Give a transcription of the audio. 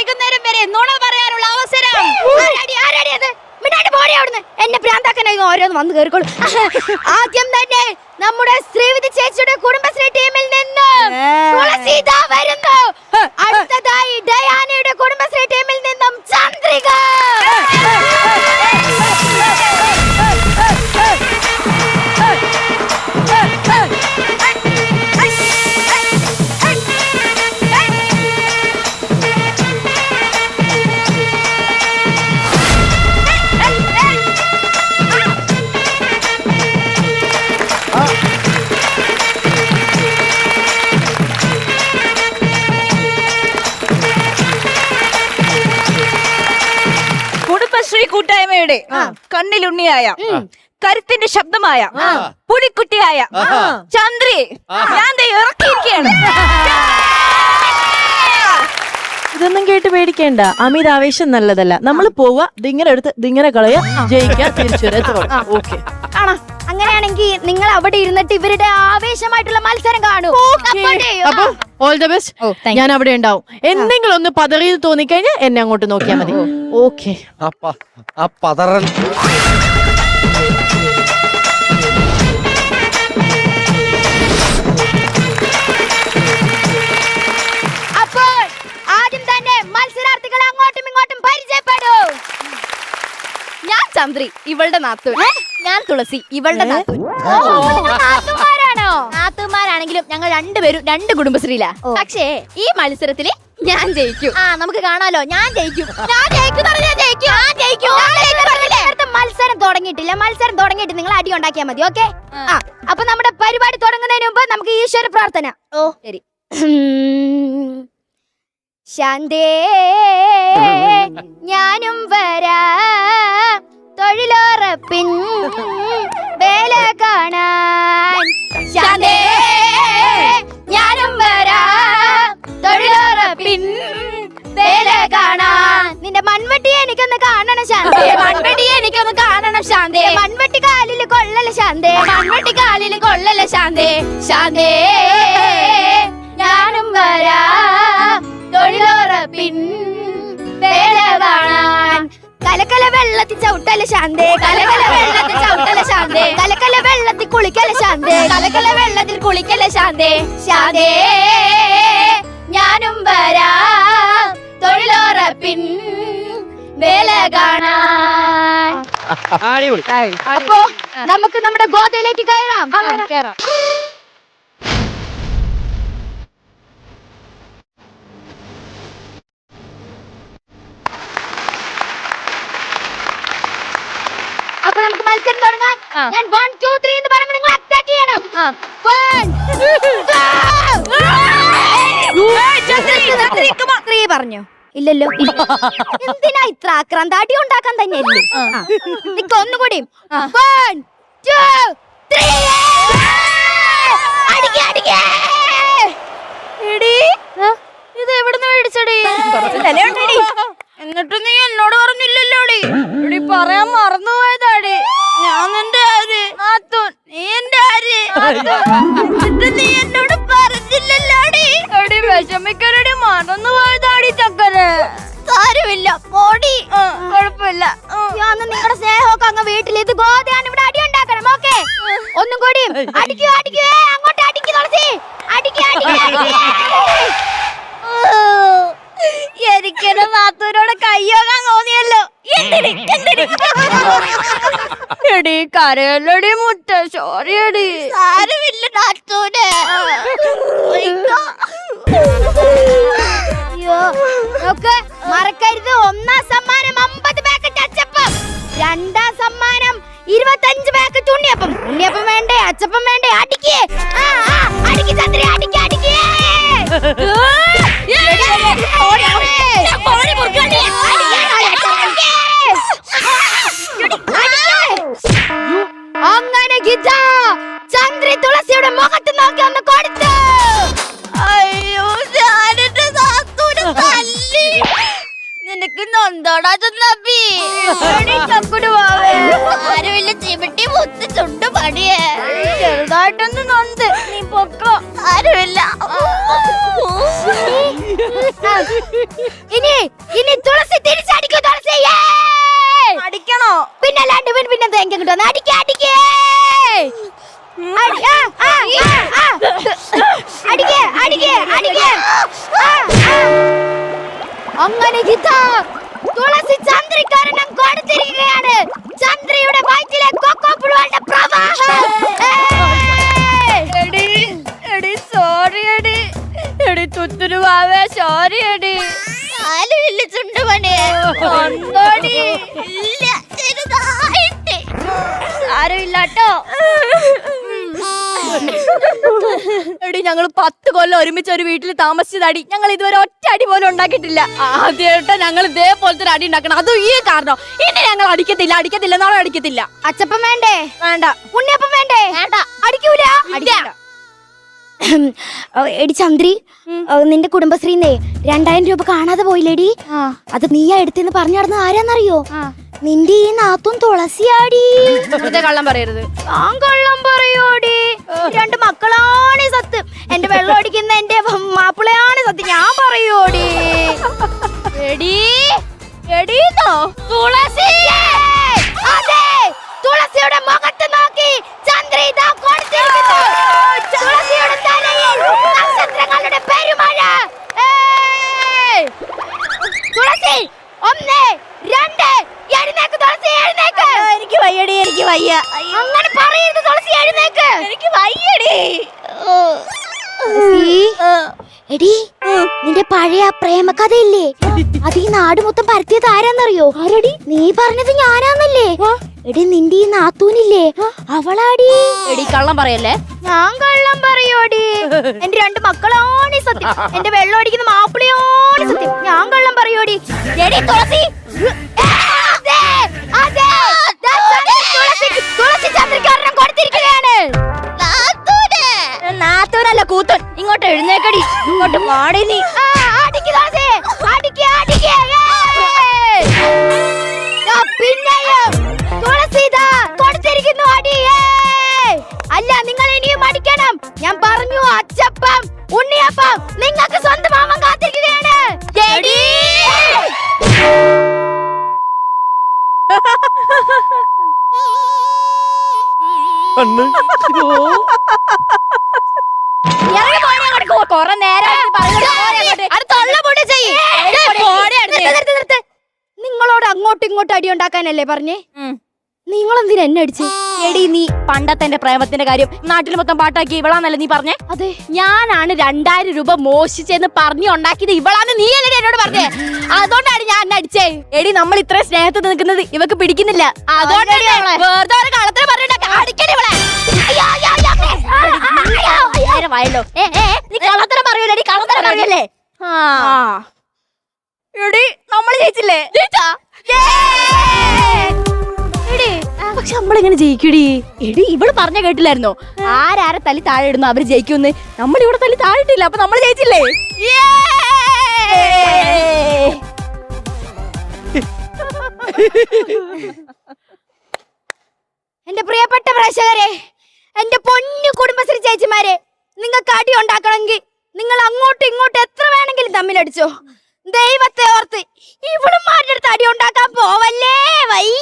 വൈകുന്നേരം വരെ നുണ പറയാനുള്ള അവസരം. ആരാടി ആരാടി അത്? മിണ്ടാണ്ട് പോടി അവിടുന്ന്. എന്നെ ഓരോന്ന് വന്ന് കേറിക്കോളൂ. ആദ്യം തന്നെ നമ്മുടെ ശ്രീവിധി ചേച്ചിയുടെ കുടുംബശ്രീ ടീമിൽ നിന്ന് വരുന്നു. കുടുംബശ്രീ കൂട്ടായ്മയുടെ കണ്ണിലുണ്ണിയായ കരുത്തിന്റെ ശബ്ദമായ പുലിക്കുട്ടിയായ ചന്ദ്രി ഞാൻ ഇറക്കിയിരിക്കുകയാണ്. ഇതൊന്നും കേട്ട് പേടിക്കേണ്ട. അമിത ആവേശം നല്ലതല്ല. നമ്മൾ പോവുക ദിങ്ങനെ എടുത്ത് ദിങ്ങനെ കളയുക ജയിക്കുക തിരിച്ചു വരാ ഓക്കെ. ആണോ അങ്ങനെയാണെങ്കിൽ നിങ്ങൾ അവിടെ ഇരുന്നിട്ട് ഇവരുടെ ആവേശമായിട്ടുള്ള മത്സരം കാണൂ. അപ്പൊ ഓൾ ദ ബെസ്റ്റ് ഞാൻ അവിടെ ഉണ്ടാവും. എന്തെങ്കിലും ഒന്ന് പതറിയത് തോന്നിക്കഴിഞ്ഞാൽ എന്നെ അങ്ങോട്ട് നോക്കിയാൽ മതി. ഓക്കെ ആ ആ പതറൽ. അപ്പോൾ ആദ്യം തന്നെ മത്സരാർത്ഥികൾ അങ്ങോട്ടും ഇങ്ങോട്ടും പരിചയപ്പെടൂ. ഞാൻ ചന്ദ്രി ഇവളുടെ നാത്തു ഞാൻ തുളസി ഇവളുടെ നാത്തു നാത്തുമാരാണോ നാത്തുമാരാണെങ്കിലും ഞങ്ങൾ രണ്ടുപേരും രണ്ട് കുടുംബശ്രീയിലാ. പക്ഷേ ഈ മത്സരത്തിൽ ഞാൻ ജയിക്കും. ആ നമുക്ക് കാണാലോ. ഞാൻ ജയിക്കും. ഞാൻ ജയിക്കും എന്ന് പറഞ്ഞാ ജയിക്കും. ഞാൻ ജയിക്കും. ഞാൻ ജയിക്കും പറഞ്ഞില്ലേ? നേരത്തെ മത്സരം തുടങ്ങിയിട്ടില്ല. മത്സരം തുടങ്ങിയിട്ട് നിങ്ങൾ അടി ഉണ്ടാക്കിയാൽ മതി ഓക്കെ? ആ. അപ്പൊ നമ്മുടെ പരിപാടി തുടങ്ങുന്നതിന് മുമ്പ് നമുക്ക് ഈശ്വര പ്രാർത്ഥന. ഓ ശരി. ശാന്തേ. കാണണം ശാന്തേ. മൺവെട്ടി കാലിൽ കൊള്ളല ശാന്തേ. മൺവെട്ടി കാലിൽ കൊള്ളല ശാന്തേ. ശാന്തേ ഞാനും വരാ. തൊഴിലുറപ്പിൻ വേല കാണാൻ. കലക്കല വെള്ളത്തിൽ ചവിട്ടല ശാന്തേ. കലകല വെള്ളത്തിൽ ചവിട്ടല ശാന്തേ. കലക്കല വെള്ളത്തിൽ കുളിക്കല ശാന്തേ. കലക്കല വെള്ളത്തിൽ കുളിക്കല ശാന്തേ. ശാന്തേ ഞാനും വരാ. തൊഴിലുറപ്പിൻ വേല കാണാൻ. അടിപൊളി. അപ്പോ നമുക്ക് നമ്മുടെ ഗോതയിലേക്ക് കയറാം. കേറാം അപ്പൊ നമുക്ക് മത്സരം തുടങ്ങാം. ഞാൻ വൺ ടു ത്രീ എന്ന് പറയുമ്പോൾ നിങ്ങൾ അറ്റാക്ക് ചെയ്യണം. പറഞ്ഞു. ഇല്ലല്ലോ എന്തിനാ ഇത്ര ആക്രാന്താടി ഉണ്ടാക്കാൻ തന്നെയല്ലേ? നിക്ക് ഒന്നുകൂടി. അടിക്ക്, അടിക്ക്. എടി ഇത് എവിടുന്ന് മേടിച്ചടി? എന്നിട്ട് നീ എന്നോട് പറഞ്ഞില്ലല്ലോ ഇടി പറയാൻ മറന്നുപോയതാടി. ഞാൻ നിന്റെ ആര് നാത്തൂൻ നീ എന്റെ ആര് എന്നിട്ട് നീ എന്നോട് പറഞ്ഞില്ലല്ലോടി എടി. വിഷമിക്കരടി മറന്നുപോയതാടി ചക്കന് ഒന്നും കൂടി. അടിക്കൂ അടിക്കൂ. അങ്ങോട്ട് അടിക്കു തുളസി. അടിക്കൂ അടിക്കൂ എനിക്കെന്നെ നാത്തൂരോട് കയ്യോകാൻ തോന്നിയല്ലോ? എടി കരയല്ലടി മുട്ട സോറി എടി. സാരമില്ല നാത്തൂന്. അയ്യോ നോക്ക് മറക്കരുത്. ഒന്നാം സമ്മാനം അമ്പത് പാക്കറ്റ് അച്ചപ്പം. രണ്ടാം സമ്മാനം ഇരുപത്തഞ്ച് പാക്കറ്റ് ഉണ്ണിയപ്പം. ഉണ്ണിയപ്പം വേണ്ടേ? അച്ചപ്പം വേണ്ടേ? അടിക്ക്. ആ, ആ, അടിക്ക് ചന്ദ്രി അടിക്ക് അടിക്ക്. അങ്ങനെ ഗിജ ചന്ദ്രി തുളസിയുടെ മുഖത്ത് നോക്കി ഒന്ന് കൊടുത്തു. അയ്യോ ഞാനെന്റെ നാത്തൂനെ തല്ലി. നിനക്ക് നൊന്തോടാ ചുന്നപ്പി ഇനി ഇനി തുളസി തിരിച്ചടിക്കൂ തുളസി. അടിക്കണോ? അടിക്കണോ പിന്നല്ലാണ്ട് പിന്നെ പിന്നെ തേങ്ങ കിട്ടും അടിക്കേ അടിക്കേ. അടിക്കേ അടിക്കേ അടിക്കേ. അങ്ങനെ ഇതാ തുളസി ചന്ദ്രിക്കാരണം കൊടുത്തിരിക്കുകയാണ്. ചന്ദ്രയുടെ വയറ്റിലെ കൊക്കോ പുഴുവാന്റെ പ്രവാഹം. ഒന്നോടി ഇല്ല ചെറുതായിട്ട്. ആരുമില്ലാട്ടോ? എടി ഞങ്ങൾ പത്ത് കൊല്ലം ഒരുമിച്ച് ഒരു വീട്ടിൽ താമസിച്ചതടി. ഞങ്ങൾ ഇതുവരെ ഒറ്റ അടി പോലും ഉണ്ടാക്കിയിട്ടില്ല. ആദ്യമായിട്ട് ഞങ്ങൾ ഇതേപോലത്തെ ഒരു അടി ഉണ്ടാക്കണം. അതും ഈ കാരണം. ഇനി ഞങ്ങൾ അടിക്കത്തില്ല അടിക്കത്തില്ല നാളെ അടിക്കത്തില്ല. അച്ചപ്പം വേണ്ടേ? വേണ്ട. ഉണ്ണിയപ്പം വേണ്ടേ? വേണ്ട. അടിക്കൂല? അടിക്കില്ല. എടി ചന്ദ്രി നിന്റെ കുടുംബശ്രീന്നേ രണ്ടായിരം രൂപ കാണാതെ പോയില്ലേടി? അത് നീയാ എടുത്തെന്ന് പറഞ്ഞു നടന്ന ആരാന്നറിയോ? നിന്റെ ഈ നാത്തും തുളസിയാടി. കള്ളം പറയരുത്. ഞാൻ കള്ളം പറയോടി. രണ്ട് മക്കളാണ് സത്ത്. സത്യം എന്റെ വെള്ളം അടിക്കുന്ന എന്റെ മാപ്പിളയാണ് സത്യം ഞാൻ പറയോടി. എടി എടീന്നോ തുളസി അതെ തുളസിയുടെ മുഖത്ത് നോക്കി ചന്ദ്ര ഇതാ കൊടുത്തിരിക്കുന്നു തുളസിയുടെ തലയിൽ നക്ഷത്രങ്ങളുടെ പെരുമഴ ഏയ്! തുളസി ഒന്ന് രണ്ട് എഴുന്നേക്ക് തുളസി എഴുന്നേക്ക് എനിക്ക് വയ്യടി എനിക്ക് വയ്യ. അങ്ങനെ പറയരുത് തുളസി എഴുന്നേക്ക്. എനിക്ക് വയ്യടി. എടി നിന്റെ പഴയ പ്രേമകഥയില്ലേ? അത് ഈ നാട് മൊത്തം പരത്തിയത് ആരാന്നറിയോ? ആരടി? നീ പറഞ്ഞത് ഞാനാന്നല്ലേ? എടി നിന്റെ ഈ നാത്തൂനില്ലേ? അവളാടി. എടി കള്ളം പറയല്ലേ? ഞാൻ കള്ളം പറയോടി. എന്റെ രണ്ട് മക്കളാണ് ഈ സത്യം. എന്റെ വെള്ളം അടിക്കുന്ന മാപ്പിളയാണ് സത്യം. ഞാൻ കള്ളം പറയോടി. എടി തുളസി. അതെ, അതെ. കൊടുത്തിരിക്കുകയാണ്. നാത്തൂനല്ല കൂത്തൻ ഇങ്ങോട്ട് എഴുന്നേക്കടി. ഇങ്ങോട്ട് പാടി നീ. അടിക്ക് തുളസി. അടിക്ക്, അടിക്ക്. നിർത്ത്, നിർത്ത്. നിങ്ങളോട് അങ്ങോട്ടും ഇങ്ങോട്ടും അടി ഉണ്ടാക്കാനല്ലേ പറഞ്ഞേ? നിങ്ങളെന്തിനാ നിങ്ങൾ എന്തിനാ എന്നെ അടിച്ചു? എടി നീ പണ്ടത്തെ എന്റെ പ്രേമത്തിന്റെ കാര്യം നാട്ടിൽ മൊത്തം പാട്ടാക്കി ഇവളാന്നല്ലേ നീ പറഞ്ഞേ? അതെ. ഞാനാണ് രണ്ടായിരം രൂപ മോഷിച്ചെന്ന് പറഞ്ഞു ഉണ്ടാക്കിയത് ഇവളാന്ന് നീ അല്ലേ എന്നോട് പറഞ്ഞേ? അതുകൊണ്ടാണ് ഞാൻ എന്നെ അടിച്ചേ. എടി നമ്മൾ ഇത്രയും സ്നേഹത്തിൽ നിൽക്കുന്നത് ഇവക്ക് പിടിക്കുന്നില്ല. അതുകൊണ്ടാണ് വെറുതെ ഒരു കളത്തിന് പറഞ്ഞിട്ട് ഏ, ഏ, ഏ, നീ കള്ളത്തരം പറയൂലേ? കള്ളത്തരം പറയല്ലേ? ആ. എടി നമ്മൾ ജയിച്ചില്ലേ? ജയിച്ചാ? എടി പക്ഷെ നമ്മളിങ്ങനെ ജയിക്കൂടി. എടി ഇവൾ പറഞ്ഞ കേട്ടില്ലായിരുന്നോ? ആരാരെ തല്ലി താഴെ ഇടുന്നു അവർ ജയിക്കുമെന്ന്? നമ്മൾ ഇവിടെ തല്ലി താഴെ ഇട്ടില്ല അപ്പൊ നമ്മൾ ജയിച്ചില്ലേ? എന്റെ പ്രിയപ്പെട്ട പ്രേക്ഷകരെ എന്റെ പൊന്നു കുടുംബശ്രീ ചേച്ചിമാരെ നിങ്ങൾക്ക് അടി ഉണ്ടാക്കണമെങ്കിൽ നിങ്ങൾ അങ്ങോട്ടും ഇങ്ങോട്ടും എത്ര വേണമെങ്കിലും തമ്മിലടിച്ചോ. ദൈവത്തെ ഓർത്ത് ഇവളും മാറ്റെടുത്ത് അടി ഉണ്ടാക്കാൻ പോവല്ലേ വയ്യ